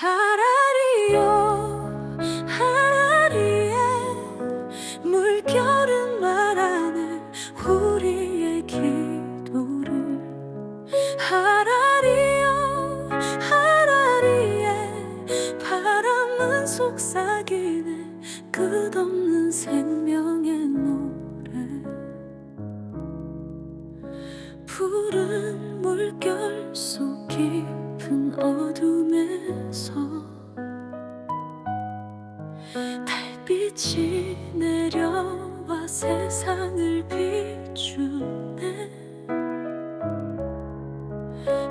하라리요 하라리에 물결은 말하네 우리의 기도를 하라리요 하라리에 바람은 속삭이네. 끝없는 생명의 노래. 푸른 물결 속 깊은 어둠 달빛이 내려와 세상을 비추네.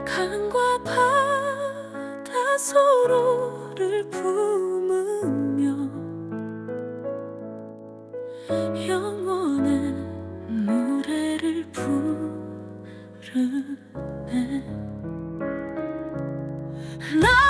강과 바다 서로를 품으며 영원의 노래를 부르네. 나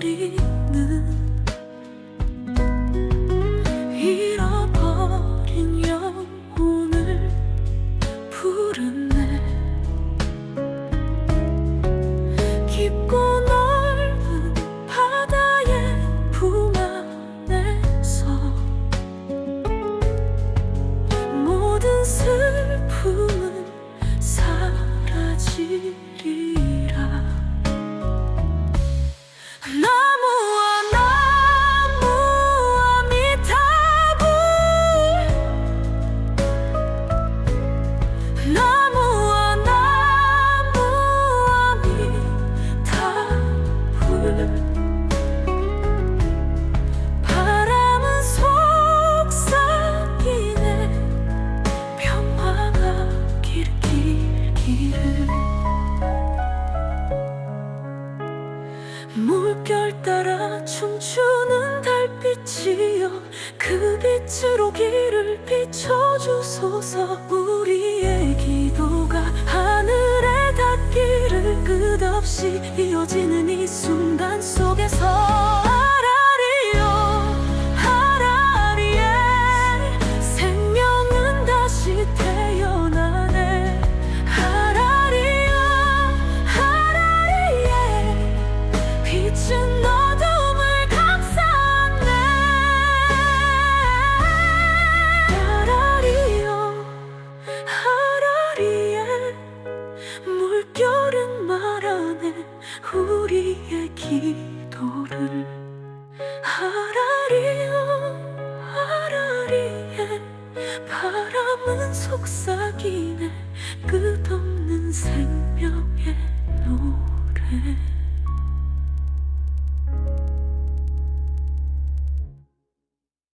북소리 물결 따라 춤추는 달빛이여. 그 빛으로 길을 비춰주소서 우리의 없이 이어지는 이 순간 속에서 바람은 속삭이네. 끝없는 노래